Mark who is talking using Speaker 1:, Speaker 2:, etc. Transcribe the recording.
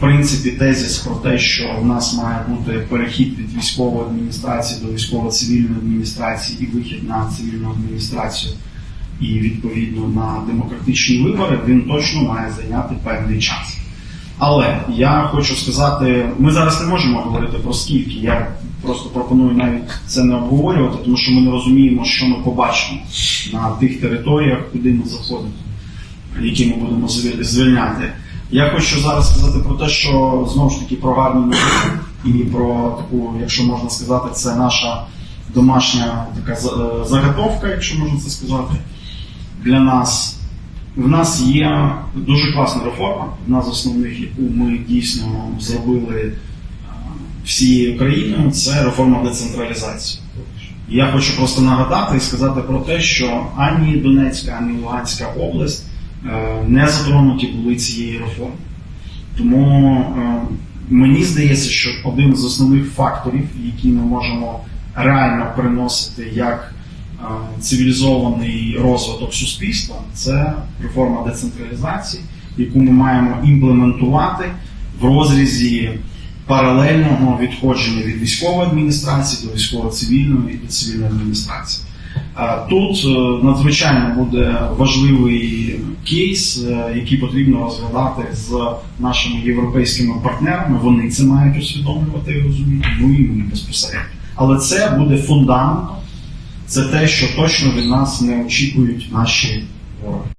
Speaker 1: принципі тезіс про те, що в нас має бути перехід від військової адміністрації до військово-цивільної адміністрації і вихід на цивільну адміністрацію і відповідно на демократичні вибори, він точно має зайняти певний час. Але я хочу сказати, ми зараз не можемо говорити про скільки. Я просто пропоную навіть це не обговорювати, тому що ми не розуміємо, що ми побачимо на тих територіях, куди ми заходимо, які ми будемо звіль- звільняти. Я хочу зараз сказати про те, що знову ж таки про гарні новини і про таку, якщо можна сказати, це наша домашня така е, заготовка, якщо можна це сказати, для нас. В нас є дуже класна реформа, одна з основних, яку ми дійсно зробили е, всією країною, це реформа децентралізації. Я хочу просто нагадати і сказати про те, що ані Донецька, ані Луганська область не затронуті були цією реформою. Тому е, мені здається, що один з основних факторів, які ми можемо реально приносити як е, цивілізований розвиток суспільства, це реформа децентралізації, яку ми маємо імплементувати в розрізі паралельного відходження від військової адміністрації до військово-цивільної і до цивільної адміністрації. Тут е, надзвичайно буде важливий кейс, е, який потрібно розглядати з нашими європейськими партнерами. Вони це мають усвідомлювати і розуміти, ну і ми безпосередньо. Але це буде фундамент, це те, що точно від нас не очікують наші вороги.